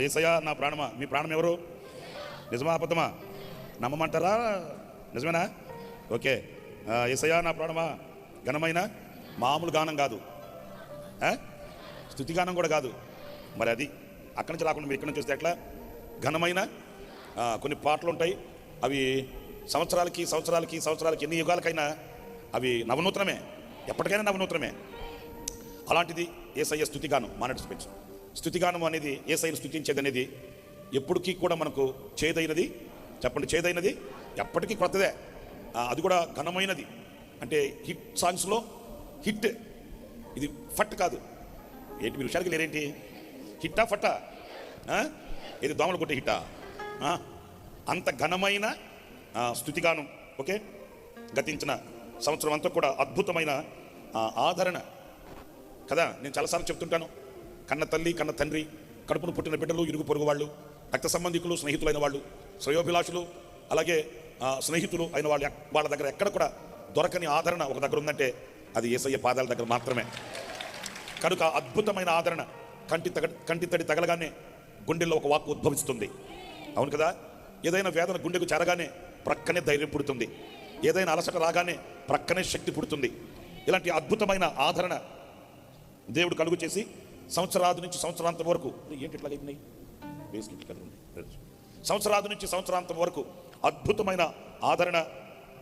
ఏసయ్యా నా ప్రాణమా? మీ ప్రాణం ఎవరు? నిజమా అబద్ధమా? నమ్మమంటారా? నిజమేనా? ఓకే. ఏసయ్యా నా ప్రాణమా? ఘనమైన? మామూలు గానం కాదు. ఆ? స్థుతిగానం కూడా కాదు. మరి అది అక్కడి నుంచి రాకుండా మీరు ఇక్కడి నుంచి వస్తే ఎట్లా? ఘనమైన? కొన్ని పాటలు ఉంటాయి. అవి సంవత్సరాలకి సంవత్సరాలకి సంవత్సరాలకి ఎన్ని యుగాలకైనా అవి నవనూతనమే. ఎప్పటికైనా నవనూతనమే. అలాంటిది ఏసయ్య స్థుతిగానం మానటి స్పెచ్ స్థుతిగానం అనేది ఏసయ్యను స్థుతించేది అనేది ఎప్పటికీ కూడా మనకు చేదైనది. చెప్పండి చేదైనది? ఎప్పటికీ కొత్తదే. అది కూడా ఘనమైనది. అంటే హిట్ సాంగ్స్లో హిట్. ఇది ఫట్ కాదు. ఏంటి మీరు హుషారుగా లేరేంటి? హిట్టా ఫట్టా? ఇది దోమలు కొట్టే హిట్టా? అంత ఘనమైన స్థుతిగానం ఓకే? గతించిన సంవత్సరం అంతా కూడా అద్భుతమైన ఆదరణ. కదా నేను చాలాసార్లు చెప్తుంటాను. కన్న తల్లి కన్న తండ్రి కడుపును పుట్టిన బిడ్డలు ఇరుగు పొరుగు వాళ్ళు రక్త సంబంధికులు స్నేహితులైన వాళ్ళు శ్రేయోభిలాషులు అలాగే స్నేహితులు అయిన వాళ్ళు వాళ్ళ దగ్గర ఎక్కడ కూడా దొరకని ఆదరణ ఒక దగ్గర ఉందంటే అది ఏసయ్య పాదాల దగ్గర మాత్రమే. కనుక అద్భుతమైన ఆదరణ కంటి తగ కంటి తడి తగలగానే గుండెల్లో ఒక వాక్కు ఉద్భవిస్తుంది. అవును కదా? ఏదైనా వేదన గుండెకు చేరగానే ప్రక్కనే ధైర్యం పుడుతుంది. ఏదైనా అలసట రాగానే ప్రక్కనే శక్తి పుడుతుంది. ఇలాంటి అద్భుతమైన ఆదరణ దేవుడు కలుగు చేసి సంవత్సరాది నుంచి సంవత్సరాంతం వరకు ఏంటి ఇట్లా అయిపోయినాయి? బేస్కి సంవత్సరాది నుంచి సంవత్సరాంతం వరకు అద్భుతమైన ఆదరణ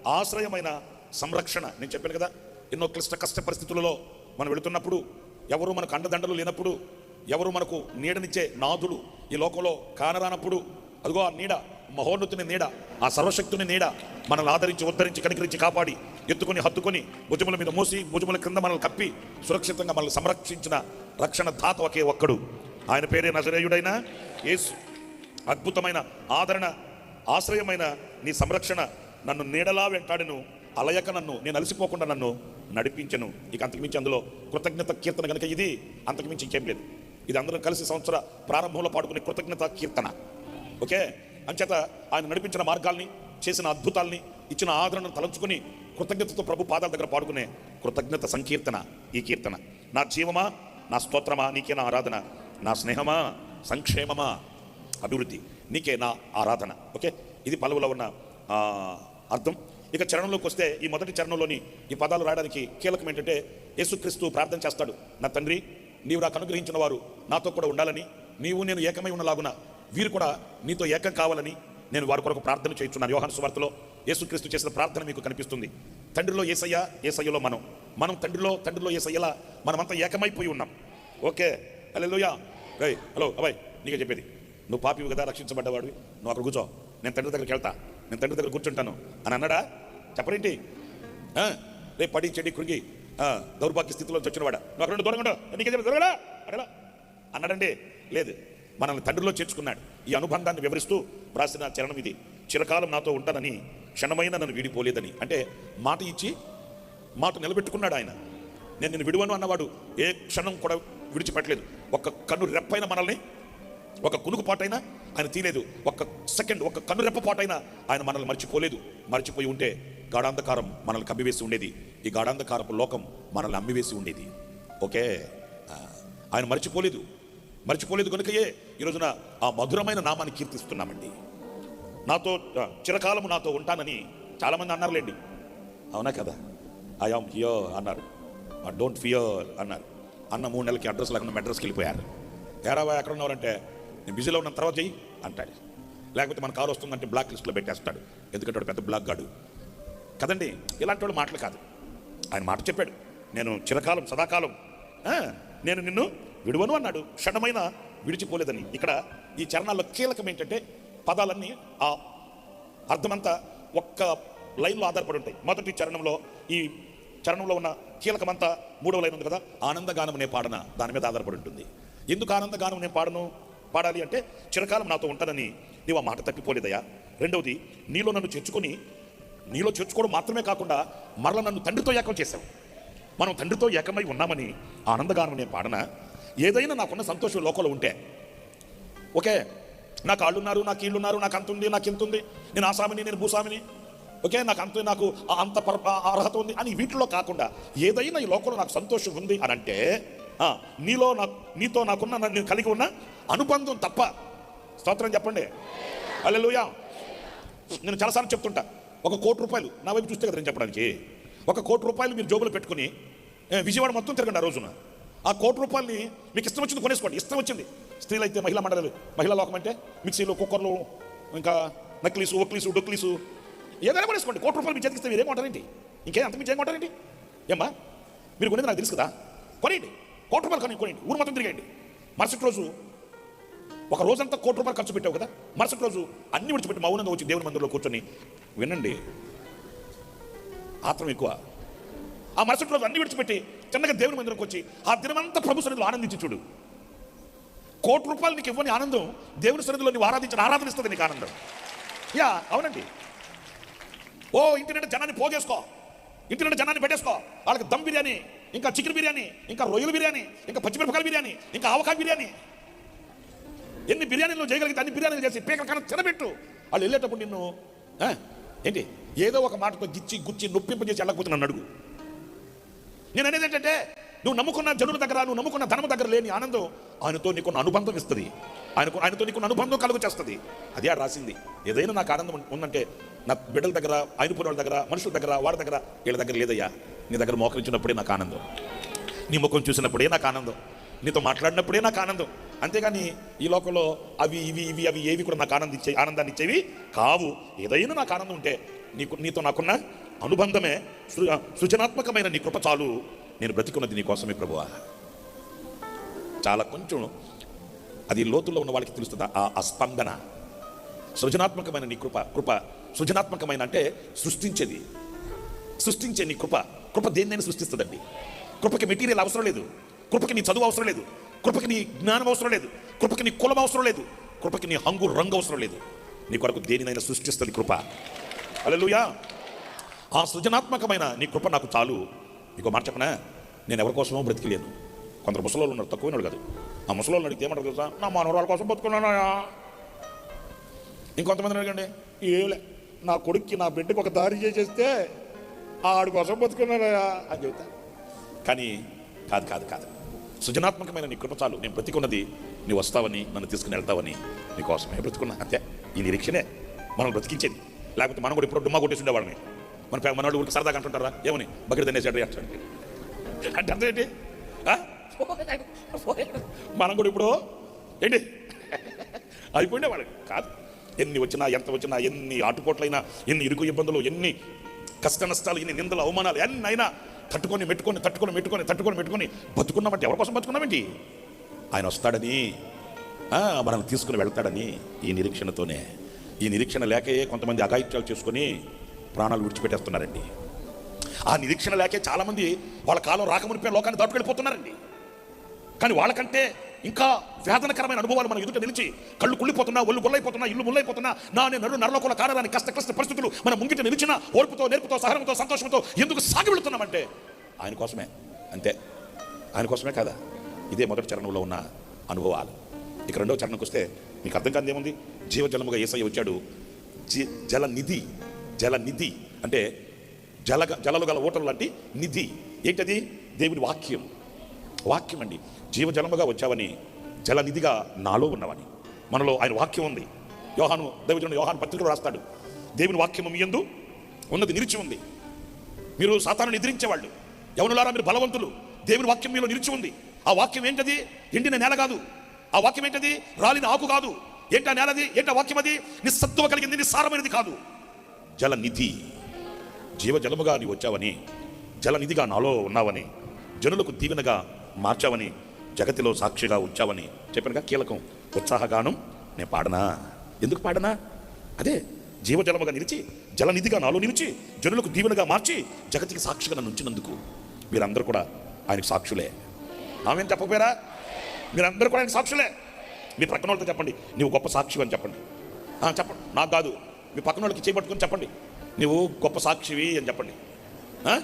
ఆశ్రయమైన సంరక్షణ. నేను చెప్పాను కదా ఎన్నో క్లిష్ట కష్ట పరిస్థితులలో మనం వెళుతున్నప్పుడు ఎవరు మనకు అండదండలు లేనప్పుడు ఎవరు మనకు నీడనిచ్చే నాథుడు ఈ లోకంలో కానరానప్పుడు అదిగో ఆ నీడ. మహోన్నతుని నీడ ఆ సర్వశక్తుని నీడ మనల్ని ఆదరించి ఉద్ధరించి కనికరించి కాపాడి ఎత్తుకొని హత్తుకొని భుజముల మీద మోసి భుజముల క్రింద మనల్ని కప్పి సురక్షితంగా మనల్ని సంరక్షించిన రక్షణ దాత ఒకే ఒక్కడు. ఆయన పేరే నజరేయుడైన యేసు. అద్భుతమైన ఆదరణ ఆశ్రయమైన నీ సంరక్షణ నన్ను నీడలా వెంటాడును అలయక నన్ను నేను అలసిపోకుండా నన్ను నడిపించను. ఇక అంతకుమించి అందులో కృతజ్ఞత కీర్తన కనుక ఇది అంతకుమించి ఇంకేం లేదు. ఇది అందరం కలిసి సంవత్సర ప్రారంభంలో పాడుకునే కృతజ్ఞత కీర్తన. ఓకే? అంచేత ఆయన నడిపించిన మార్గాల్ని చేసిన అద్భుతాల్ని ఇచ్చిన ఆదరణను తలంచుకుని కృతజ్ఞతతో ప్రభు పాదాల దగ్గర పాడుకునే కృతజ్ఞత సంకీర్తన ఈ కీర్తన. నా జీవమా నా స్తోత్రమా నీకే నా ఆరాధన. నా స్నేహమా సంక్షేమమా అభివృద్ధి. నీకే నా ఆరాధన. ఓకే? ఇది పలువులో ఉన్న అర్థం. ఇక చరణంలోకి వస్తే ఈ మొదటి చరణంలోని ఈ పదాలు రాయడానికి కీలకం ఏంటంటే యేసుక్రీస్తు ప్రార్థన చేస్తాడు. నా తండ్రి నీవు నాకు అనుగ్రహించిన వారు నాతో కూడా ఉండాలని నీవు నేను ఏకమై ఉన్నలాగున వీరు కూడా నీతో ఏకం కావాలని నేను వారి కొరకు ప్రార్థన చేయించున్నాను. యోహాను సువార్తలో యేసుక్రీస్తు చేసిన ప్రార్థన మీకు కనిపిస్తుంది. తండ్రిలో ఏసయ్య ఏసయ్యలో మనం. మనం తండ్రిలో తండ్రిలో ఏసయ్యలా మనమంతా ఏకమైపోయి ఉన్నాం. ఓకే. హలోయా రై హలో అబ్బాయి నీకే చెప్పేది. నువ్వు పాపివి కదా రక్షించబడ్డవాడివి. నువ్వు అక్కడ కూర్చో. నేను తండ్రి దగ్గరికి వెళ్తా. నేను తండ్రి దగ్గర కూర్చుంటాను. అని అన్నాడా? చెప్పరేంటి? రే పడి చెడి కురిగి దౌర్భాగ్య స్థితిలో వచ్చినవాడా? నువ్వు అక్కడ దూరంగా నీకే చెప్పి దూరంగా అడలా అన్నాడండి. లేదు. మనల్ని తండ్రిలో చేర్చుకున్నాడు. ఈ అనుబంధాన్ని వివరిస్తూ రాసిన చరణం ఇది. చిరకాలం నాతో ఉంటానని క్షణమైన నన్ను విడిపోలేదని. అంటే మాట ఇచ్చి మాట నిలబెట్టుకున్నాడు ఆయన. నేను నిన్ను విడువను అన్నవాడు ఏ క్షణం కూడా విడిచిపెట్టలేదు. ఒక్క కన్ను రెప్పైన మనల్ని ఒక కునుకు పాటైనా ఆయన తీయలేదు. ఒక్క సెకండ్ ఒక కన్ను రెప్ప పాటైనా ఆయన మనల్ని మర్చిపోలేదు. మర్చిపోయి ఉంటే గాఢాంధకారం మనల్ని కమ్మివేసి ఉండేది. ఈ గాఢాంధకారపు లోకం మనల్ని అమ్మివేసి ఉండేది. ఓకే? ఆయన మర్చిపోలేదు. మర్చిపోలేదు కనుకయే ఈ రోజున ఆ మధురమైన నామాన్ని కీర్తిస్తున్నామండి. నాతో చిరకాలము నాతో ఉంటానని చాలామంది అన్నారులేండి. అవునా కదా? ఐ ఆమ్ హియర్ అన్నారు. డోంట్ ఫియర్ అన్నారు. అన్న మూడు నెలలకి అడ్రస్ లేకుండా అడ్రస్కి వెళ్ళిపోయారు. ఏరావా ఎక్కడ ఉన్నారంటే నేను బిజీలో ఉన్న తర్వాత చెయ్యి అంటాడు. లేకపోతే మన కారు వస్తుందంటే బ్లాక్ లిస్ట్లో పెట్టేస్తాడు. ఎందుకంటే వాడు పెద్ద బ్లాక్ గాడు. కదండి ఇలాంటి వాళ్ళు మాటలు కాదు. ఆయన మాట చెప్పాడు. నేను చిరకాలం సదాకాలం నేను నిన్ను విడువను అన్నాడు. క్షణమైన విడిచిపోలేదని. ఇక్కడ ఈ చరణాల్లో కీలకం ఏంటంటే పదాలన్నీ ఆ అర్థమంతా ఒక్క లైన్లో ఆధారపడి ఉంటాయి. మొదటి చరణంలో ఈ చరణంలో ఉన్న కీలకమంతా మూడవ లైన్ ఉంది కదా ఆనందగానం నే పాడన దాని మీద ఆధారపడి ఉంటుంది. ఎందుకు ఆనందగానం నేను పాడను? పాడాలి అంటే చిరకాలం నాతో ఉంటానని. నీవు ఆ మాట తప్పిపోలేదయా రెండవది నీలో నన్ను చేర్చుకొని నీలో చేర్చుకోవడం మాత్రమే కాకుండా మరల నన్ను తండ్రితో ఏకం చేశావు. మనం తండ్రితో ఏకమై ఉన్నామని ఆనందగానం నేను పాడన ఏదైనా నాకున్న సంతోషం లోకంలో ఉంటే ఓకే నాకు ఆళ్ళు నాకు వీళ్ళు నాకు అంత ఉంది నాకు ఇంత ఉంది నేను ఆసామిని నేను భూస్వామిని ఓకే నాకు అంత నాకు అంత పర ఆ అర్హత ఉంది అని వీటిలో కాకుండా ఏదైనా ఈ లోకంలో నాకు సంతోషం ఉంది అని అంటే నీలో నాకు నీతో నాకున్న నేను కలిగి ఉన్న అనుబంధం తప్ప స్తోత్రం చెప్పండి. అల్లెలుయా నేను చాలాసార్లు చెప్తుంటా ఒక కోటి రూపాయలు నా వైపు చూస్తే కదా నేను చెప్పడానికి. ఒక కోటి రూపాయలు మీరు జోబులు పెట్టుకుని విజయవాడ మొత్తం తిరగండి ఆ రోజున. ఆ కోటి రూపాయలని మీకు ఇష్టం వచ్చింది కొనేసుకోండి ఇష్టం వచ్చింది. స్త్రీలు అయితే మహిళా మండలి మహిళా లోకం అంటే మిక్సీలు కుక్కర్లు ఇంకా నక్లీసు ఒక్లీసు డొక్లీసు ఏదైనా కొనేసుకోండి. కోటి రూపాయలు మీ చేతికిస్తే ఇస్తే ఇంకేం అంత మీ ఏం ఏమ్మా? మీరు కొనేది నాకు తెలుసు కదా కొనేయండి. కోటి రూపాయలు కొని కొనేయండి. ఊరు మొత్తం తిరిగండి మరుసటి రోజు ఒక రోజంతా కోటి రూపాయలు ఖర్చు పెట్టావు కదా? మరుసటి రోజు అన్ని విడిచిపెట్టి మౌనంగా వచ్చి దేవుని మందిరంలో కూర్చొని వినండి. ఆత్రం ఎక్కువ. ఆ మరుసటి రోజు అన్ని విడిచిపెట్టి చిన్నగా దేవుని మందిరంకి వచ్చి ఆ దినమంతా ప్రభు సన్నిధిలో ఆనందించి చూడు. కోటి రూపాయలు నీకు ఇవ్వని ఆనందం దేవుని సన్నిధిలో నీవు ఆరాధించిన ఆరాధన ఇస్తుంది నీకు ఆనందం. యా అవునండి. ఓ ఇంటి జనాన్ని పోగేసుకో. ఇంటి జనాన్ని పెట్టేసుకో. వాళ్ళకి దమ్ బిర్యానీ ఇంకా చికెన్ బిర్యానీ ఇంకా రొయ్యల బిర్యానీ ఇంకా పచ్చిమిరపకాయల బిర్యానీ ఇంకా ఆవకాయ బిర్యానీ. ఎన్ని బిర్యానీలు చేయగలిగితే అన్ని బిర్యానీలు చేసి పీకల కన్నా తినబెట్టు. వాళ్ళు వెళ్ళేటప్పుడు నిన్ను ఆ, ఏంటి? ఏదో ఒక మాటతో గిచ్చి గుచ్చి నొప్పింపజేసి వెళ్ళకపోతే అడుగు. నేను అనేది ఏంటంటే నువ్వు నమ్ముకున్న జనుల దగ్గర నువ్వు నమ్ముకున్న ధనము దగ్గర లేని ఆనందం ఆయనతో నీకున్న అనుబంధం ఇస్తుంది. ఆయనకు ఆయనతో నీకు అనుబంధం కలుగు చేస్తుంది. అదే రాసింది. ఏదైనా నాకు ఆనందం ఉందంటే నా బిడ్డల దగ్గర ఆయన వాళ్ళ దగ్గర మనుషుల దగ్గర వాళ్ళ దగ్గర వీళ్ళ దగ్గర లేదయ్యా. నీ దగ్గర మోకరించినప్పుడే నాకు ఆనందం. నీ ముఖం చూసినప్పుడే నాకు ఆనందం. నీతో మాట్లాడినప్పుడే నాకు ఆనందం. అంతేగాని ఈ లోకంలో అవి ఇవి ఇవి అవి ఏవి కూడా నాకు ఆనందం ఆనందాన్ని ఇచ్చేవి కావు. ఏదైనా నాకు ఆనందం ఉంటే నీకు నీతో నాకున్న అనుబంధమే సృజనాత్మకమైన నీ కృప చాలు. నేను బ్రతికున్నది నీ కోసమే ప్రభువా. చాలా కొంచెం అది లోతుల్లో ఉన్న వాళ్ళకి తెలుస్తుంది? ఆ ఆ స్పందన. సృజనాత్మకమైన నీ కృప కృప సృజనాత్మకమైన అంటే సృష్టించేది. సృష్టించే నీ కృప. కృప దేన్నైనా సృష్టిస్తుందండి. కృపకి మెటీరియల్ అవసరం లేదు. కృపకి నీ చదువు అవసరం లేదు. కృపకి నీ జ్ఞానం అవసరం లేదు. కృపకి నీ కులం అవసరం లేదు. కృపకి నీ హంగు రంగు అవసరం లేదు. నీ కొరకు దేనినైనా సృష్టిస్తుంది కృప. అలలుయా ఆ సృజనాత్మకమైన నీ కృప నాకు చాలు. నీకు మాట చెప్పనా నేను ఎవరి కోసమో బ్రతికిలేను. కొందరు ముసలోళ్ళు ఉన్నారు తక్కువ కాదు. ఆ ముసలోళ్ళు అడిగితే ఏమంటారు తెలుసా? నా మనవరాల కోసం బతుకున్నానా? ఇంకొంతమంది అడగండి. ఏలే నా కొడుక్కి నా బిడ్డకు ఒక దారి చేసేస్తే ఆడి కోసం బతుకున్నానయా అని చెబుతా. కానీ కాదు కాదు కాదు. సృజనాత్మకమైన నీ కృప చాలు. నేను బ్రతికున్నది నువ్వు వస్తావని నన్ను తీసుకుని వెళ్తావని నీ కోసమే బ్రతుకున్నా. అంతే. ఈ నిరీక్షనే మనం బ్రతికించేది. లేకపోతే మనం కూడా ఇప్పుడు డుమ్మా కొట్టేసి ఉండేవాడిని మన పే- ఊరికి సరదాగా అంటుంటారా? ఏమని? బకెట్ తినేసాడు అంటాడు అంటే అర్థం ఏంటి? మనం కూడా ఇప్పుడు ఏంటి? అయిపోయిండే వాళ్ళకి. కాదు. ఎన్ని వచ్చినా ఎంత వచ్చినా ఎన్ని ఆటుపోట్లైనా ఎన్ని ఇరుకు ఇబ్బందులు ఎన్ని కష్ట నష్టాలు ఎన్ని నిందలు అవమానాలు ఎన్ని అయినా తట్టుకొని మెట్టుకొని తట్టుకొని మెట్టుకొని తట్టుకొని మెట్టుకొని బతుకున్నామంటే ఎవరి కోసం బతుకున్నామేంటి ఆయన వస్తాడని మనం మనల్ని తీసుకుని వెళ్తాడని ఈ నిరీక్షణతోనే. ఈ నిరీక్షణ లేకే కొంతమంది అఘాయిత్యాలు చేసుకొని ప్రాణాలు విడిచిపెట్టేస్తున్నారండి. ఆ నిరీక్షణ లేకే చాలామంది వాళ్ళ కాలం రాకమునిపోయిన లోకాన్ని దాటుకెళ్ళిపోతున్నారండి. కానీ వాళ్ళకంటే ఇంకా వేదనకరమైన అనుభవాలు మన ఎదుట నిలిచి కళ్ళు కుళ్ళిపోతున్నా ఒళ్ళు బొల్లైపోతున్నా ఇల్లు ముల్లైపోతున్నా నా నేను నడు నరలోకుల కారణాన్ని కష్ట కష్ట పరిస్థితులు మన ముంగిట నిలిచిన ఓర్పుతో నేర్పుతో సహనంతో సంతోషంతో ఎందుకు సాగి వెళుతున్నామంటే ఆయన కోసమే. అంతే. ఆయన కోసమే కదా? ఇదే మొదటి చరణంలో ఉన్న అనుభవాలు. ఇక రెండవ చరణంకి వస్తే మీకు అర్థం కాదు ఏముంది జీవజలముగా ఏసై వచ్చాడు. జీ జలనిధి. జలనిధి అంటే జల జలలు గల ఓటలు లాంటి నిధి. ఏంటది? దేవుడి వాక్యం. వాక్యం అండి. జీవజలముగా వచ్చావని జలనిధిగా నాలో ఉన్నవని. మనలో ఆయన వాక్యం ఉంది. యోహాను దైవజనుడు యోహాను పత్రికలో రాస్తాడు. దేవుని వాక్యము మీ ఎందు ఉన్నది నిలిచి ఉంది. మీరు సాతాను నిద్రించేవాళ్ళు. ఎవరులారా మీరు బలవంతులు. దేవుని వాక్యం మీలో నిలిచి ఉంది. ఆ వాక్యం ఏంటది? ఎండిన నేల కాదు. ఆ వాక్యం ఏంటది? రాలిన ఆకు కాదు. ఏంటా నేలది? ఏంటా వాక్యం అది నిస్సత్వ కలిగింది నిస్సారమైనది కాదు. జలనిధి. జీవజలముగా నీ వచ్చావని జలనిధిగా నాలో ఉన్నావని జనులకు దీవెనగా మార్చావని జగతిలో సాక్షిగా ఉంచావని చెప్పినగా కీలకం. ఉత్సాహగానం నేను పాడనా? ఎందుకు పాడనా? అదే జీవజలముగా నిలిచి జలనిధిగా నాలో నిలిచి జనులకు దీవెనగా మార్చి జగతికి సాక్షిగా నన్ను ఉంచినందుకు మీరందరూ కూడా ఆయనకు సాక్షులే. ఆమెం చెప్పపోయారా మీరందరూ కూడా ఆయన సాక్షులే. మీ ప్రక్కన వాళ్ళతో చెప్పండి. నీవు గొప్ప సాక్షి అని చెప్పండి. చెప్పండి. నాకు కాదు. మీ పక్కన వాళ్ళకి చేపట్టుకుని చెప్పండి. నువ్వు గొప్ప సాక్షివి అని చెప్పండి. ఆ?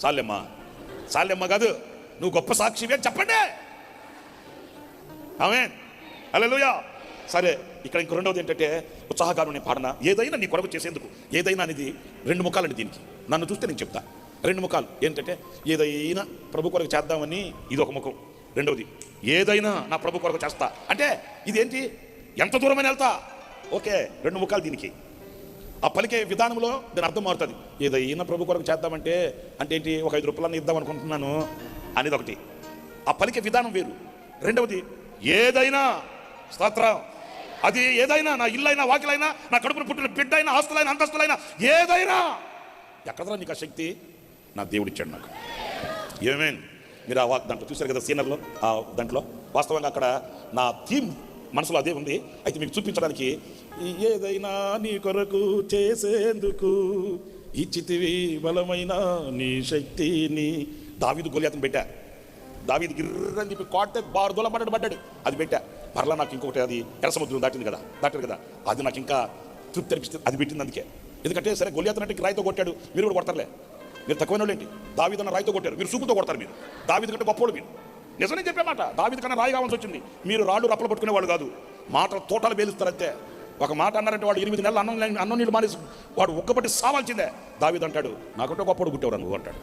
సాలెమ్మ. కాదు నువ్వు గొప్ప సాక్షివి అని చెప్పండి. ఆమె అలెలుయా సరే ఇక్కడ ఇంకో రెండవది ఏంటంటే ఉత్సాహకారం నేను పాడన. ఏదైనా నీ కొరకు చేసేందుకు ఏదైనా అనేది రెండు ముఖాలండి దీనికి. నన్ను చూస్తే నేను చెప్తా. రెండు ముఖాలు. ఏంటంటే ఏదైనా ప్రభు కొరకు చేద్దామని ఇది ఒక ముఖం. రెండవది ఏదైనా నా ప్రభు కొరకు చేస్తా. అంటే ఇదేంటి? ఎంత దూరమైన వెళ్తా. ఓకే రెండు ముఖాలు దీనికి. ఆ పలికే విధానంలో దాని అర్థం మారుతుంది. ఈయన ప్రభు కొరకు చేద్దామంటే అంటే ఏంటి ఒక ఐదు రూపాయలన్నీ ఇద్దాం అనుకుంటున్నాను అనేది ఒకటి. ఆ పలికే విధానం వేరు. రెండవది ఏదైనా స్తోత్రం. అది ఏదైనా నా ఇల్లైనా వాకిలైనా నా కడుపున పుట్టిన బిడ్డ అయినా ఆస్తులైనా అంతస్తులైనా ఏదైనా. ఎక్కడరా నీకు ఆ శక్తి? నా దేవుడిచ్చాడు నాకు. ఏమేన్ మీరు ఆ దాంట్లో చూశారు కదా సీనర్లో? ఆ దాంట్లో? వాస్తవంగా అక్కడ నా థీమ్ మనసులో అదే ఉంది. అయితే మీకు చూపించడానికి ఏదైనా నీ కొరకు చేసేందుకు ఇచ్చితివి బలమైన నీ శక్తిని. దావీదు గొలియాతను పెట్టా. దావీది గిర్రని చెప్పి కోటే బారు పడ్డాడు పడ్డాడు. అది పెట్టా. మరలా నాకు ఇంకొకటి అది ఎర్ర సముద్రం దాటింది కదా దాటాడు కదా. అది నాకు ఇంకా తృప్తి అనిపిస్తుంది. అది పెట్టింది అందుకే. ఎందుకంటే సరే గొలియాతనంటే రాయితో కొట్టాడు. మీరు కూడా కొడతారులే. మీరు తక్కువైన వాళ్ళు ఏంటి? దావీదన్న రాయితో కొట్టారు. మీరు సూపుతో కొడతారు మీరు. దావీది కంటే గొప్పోడు మీరు. నిజమే చెప్పే మాట. దావీది కన్నా రాయి కావాల్సి వచ్చింది. మీరు రాళ్ళు రప్పలు పట్టుకునేవాడు కాదు. మాట తోటలు పేలుస్తారంతే ఒక మాట అన్నారంటే వాడు ఎనిమిది నెలలు అన్నం అన్నం నీళ్ళు మానేసి వాడు ఒక్కపట్టి సావాల్సిందే. దావిది అంటాడు నాకంటే గొప్పడు గుట్టేవారు నువ్వు అంటాడు.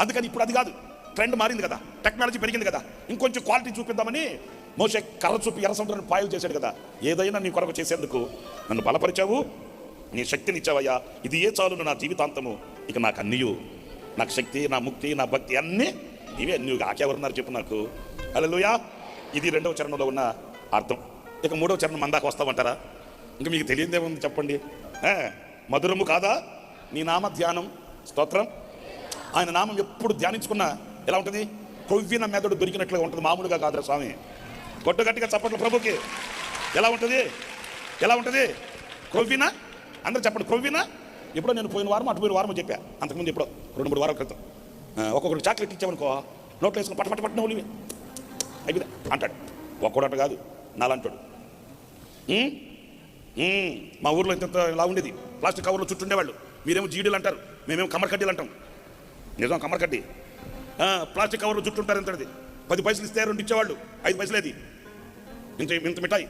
అందుకని ఇప్పుడు అది కాదు. ట్రెండ్ మారింది కదా. టెక్నాలజీ పెరిగింది కదా. ఇంకొంచెం క్వాలిటీ చూపిద్దామని మోసే కర్ర చూపి ఎర్ర సముద్రాన్ని పాయలు చేశాడు కదా. ఏదైనా నీ కొరకు చేసేందుకు నన్ను బలపరిచావు. నీ శక్తిని ఇచ్చావయ్యా. ఇది ఏ చాలు నా జీవితాంతము. ఇక నాకు అన్నీయు. నాకు శక్తి నా ముక్తి నా భక్తి అన్నీ ఇవే నువ్వు ఆకెవరున్నారు చెప్పు నాకు. అలలుయా ఇది రెండవ చరణంలో ఉన్న అర్థం. ఇక మూడవ చరణం మందాక వస్తామంటారా ఇంకా మీకు తెలియదేముంది చెప్పండి. మధురము కాదా? నీ నామ ధ్యానం స్తోత్రం. ఆయన నామం ఎప్పుడు ధ్యానించుకున్నా ఎలా ఉంటుంది? కొవ్విన మెదడు దొరికినట్లుగా ఉంటుంది మామూలుగా కాదురా స్వామి. కొట్టుగట్టిగా చప్పట్లు ప్రభుకి. ఎలా ఉంటుంది? ఎలా ఉంటుంది? కొవ్విన? అందరూ చెప్పండి కొవ్విన? ఎప్పుడో నేను పోయిన వారం అటు పోయిన వారం చెప్పా. అంతకుముందు ఎప్పుడో? రెండు మూడు వారాల క్రితం. ఒక్కొక్కరు చాక్లెట్ ఇచ్చామనుకో నోట్లో వేసుకుని పట్ట పట్ట పట్టిన ఒలివి అయిపోయింది. అంటాడు. ఒక్కడట కాదు నాలంటాడు. మా ఊర్లో ఇంత ఇలా ఉండేది. ప్లాస్టిక్ కవర్లో చుట్టుండేవాళ్ళు మీరేమో జీడీలు అంటారు. మేమేమో కమ్మర్ కడ్డీలు అంటాం. నిజం కమ్మర్ కడ్డీ. ప్లాస్టిక్ కవర్లో చుట్టుంటారు ఎంతది పది పైసలు ఇస్తే రెండు ఇచ్చేవాళ్ళు. ఐదు పైసలు అది ఇంత ఇంత మిఠాయి.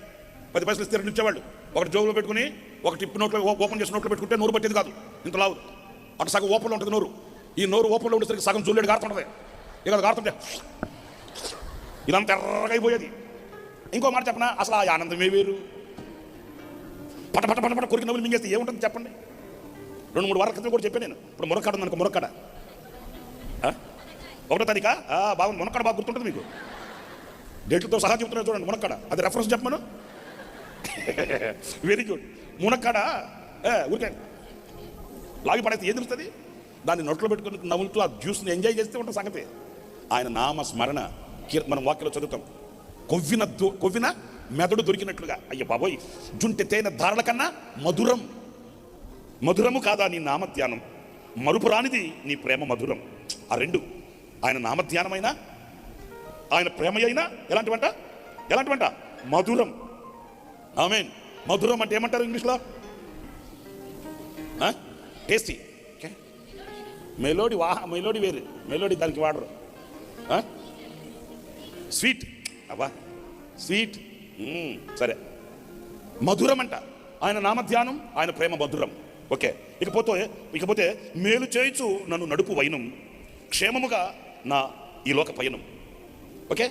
పది పైసలు ఇస్తే రెండు ఇచ్చేవాళ్ళు. ఒకటి జోబులో పెట్టుకుని ఒక టిప్ నోట్లో ఓ- ఓపెన్ చేసిన నోట్లో పెట్టుకుంటే నోరు పట్టేది కాదు. ఇంత లావు. అటు సగం ఓపెన్లో ఉంటుంది నోరు. ఈ నోరు ఓపెన్లో ఉండేసరికి సగం జూలేడు గారుతుంటుంది. ఇక గారుతుంటే ఇదంతా ఎర్రగా అయిపోయేది. ఇంకో మాట చెప్పనా? అసలు ఆ ఆనందమే వేరు. పట పట పట పట కొరికి నవ్వులు మింగేస్తే ఏముంటుంది చెప్పండి? రెండు మూడు వారాల క్రితం కూడా చెప్పాను నేను. ఇప్పుడు మురక్కడ ఉంది మునక్కాడ. ఆ? ఒకటో తారీఖా? బాగుంది మునక్కాడ బాగా గుర్తుంటుంది మీకు. డేట్లతో సహా చెప్తున్నాను చూడండి మునక్కడ. అది రెఫరెన్స్ చెప్పమను? వెరీ గుడ్ మునక్కాడ ఊరికే లాగి పడైతే ఏం తెలుస్తుంది? దాన్ని నోట్లో పెట్టుకుని నవ్వులుతూ ఆ జ్యూస్ని ఎంజాయ్ చేస్తే ఉంటాం సంగతి. ఆయన నామ స్మరణ మనం వాక్యలో చదువుతాం. కొవ్విన దు- కొవ్విన మెదడు దొరికినట్లుగా. అయ్య బాబోయ్ జుంటి తేనె ధారల కన్నా మధురం. మధురము కాదా నీ నామధ్యానం? మరుపు రానిది నీ ప్రేమ మధురం. ఆ రెండు. ఆయన నామధ్యానమైనా? ఆయన ప్రేమ అయినా? ఎలాంటివంట ఎలాంటివంట మధురం. ఆమెన్. మధురం అంటే ఏమంటారు ఇంగ్లీష్లో? టేస్టీ. మెలోడీ వా మెలోడీ వేరు. మెలోడీ దానికి వాడరు. స్వీట్. అబ్బా. స్వీట్. సరే. మధురం అంట. ఆయన నామధ్యానం ఆయన ప్రేమ మధురం. ఓకే. ఇకపోతే ఇకపోతే మేలు చేయుచు నన్ను నడుపు వైనం. క్షేమముగా నా ఈ లోక పయనం. ఓకే?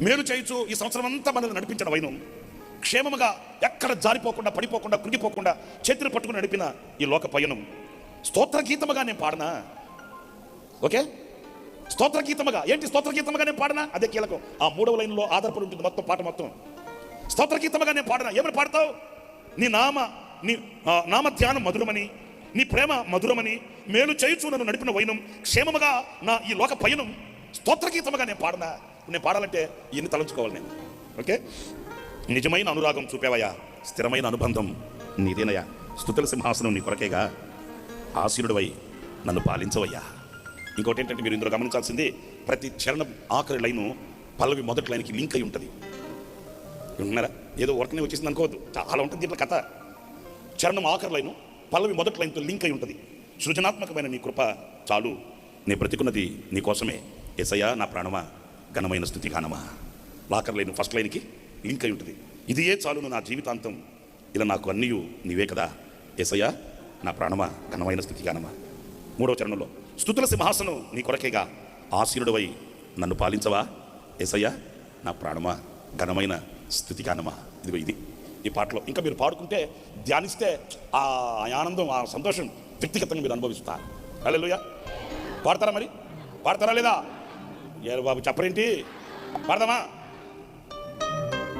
మేలు చేయుచు ఈ సంవత్సరం అంతా మనల్ని నడిపించిన వైనం. క్షేమముగా ఎక్కడ జారిపోకుండా పడిపోకుండా కృంగిపోకుండా చేతులు పట్టుకుని నడిపిన ఈ లోక పయనం. స్తోత్ర గీతముగా నేను పాడనా? ఓకే? స్తోత్ర గీతముగా. ఏంటి స్తోత్ర గీతముగా నేను పాడనా? అదే కీలకం. ఆ మూడవ లైన్లో ఆధారపడి ఉంటుంది మొత్తం పాట మొత్తం. స్తోత్ర గీతముగా నేను పాడనా? ఏమని పాడతావు? నీ నామ నీ నామ ధ్యానం మధురమని నీ ప్రేమ మధురమని మేలు చేయుచు నన్ను నడిపిన వైనం క్షేమముగా నా ఈ లోక పయనం స్తోత్ర గీతముగా నేను పాడనా? నేను పాడాలంటే ఇన్ని తలంచుకోవాలి నేను. ఓకే? నిజమైన అనురాగం చూపేవయ్యా. స్థిరమైన అనుబంధం నీదేనయ్యా. స్థుతుల సింహాసనం నీ కొరకేగా. ఆశీనుడివై నన్ను పాలించవయ్యా. ఇంకోటి ఏంటంటే మీరు ఇందులో గమనించాల్సింది ప్రతి చరణం ఆఖరి లైను పల్లవి మొదటి లైన్కి లింక్ అయి ఉంటుంది. ఉన్నారా ఏదో వర్క్నే వచ్చేసింది అనుకోవద్దు. చాలా ఉంటుంది దీంట్లో కథ. చరణం ఆఖరి లైను పల్లవి మొదటి లైన్తో లింక్ అయి ఉంటుంది. సృజనాత్మకమైన నీ కృప చాలు. నీ బ్రతికున్నది నీ కోసమే. ఎసయ్యా నా ప్రాణమా? ఘనమైన స్థుతి గానమా? లాకర్ లైన్ ఫస్ట్ లైన్కి లింక్ అయి ఉంటుంది. ఇది ఏ చాలును నా జీవితాంతం. ఇలా నాకు అన్నీ నీవే కదా. ఎసయ్యా నా ప్రాణమా? ఘనమైన స్థుతి గానమా? మూడవ చరణంలో స్థుతుల సింహాసనం నీ కొరకేగా ఆశీనుడవై నన్ను పాలించవా? ఏసయ్యా నా ప్రాణమా? ఘనమైన స్థుతి గానమా? ఇదిగో ఇది. ఈ పాటలో ఇంకా మీరు పాడుకుంటే ధ్యానిస్తే ఆ ఆనందం ఆ సంతోషం వ్యక్తిగతంగా మీరు అనుభవిస్తారు హల్లెలూయా. పాడతారా మరి? పాడతారా లేదా? ఏ బాబు చెప్పరేంటి? పాడదామా?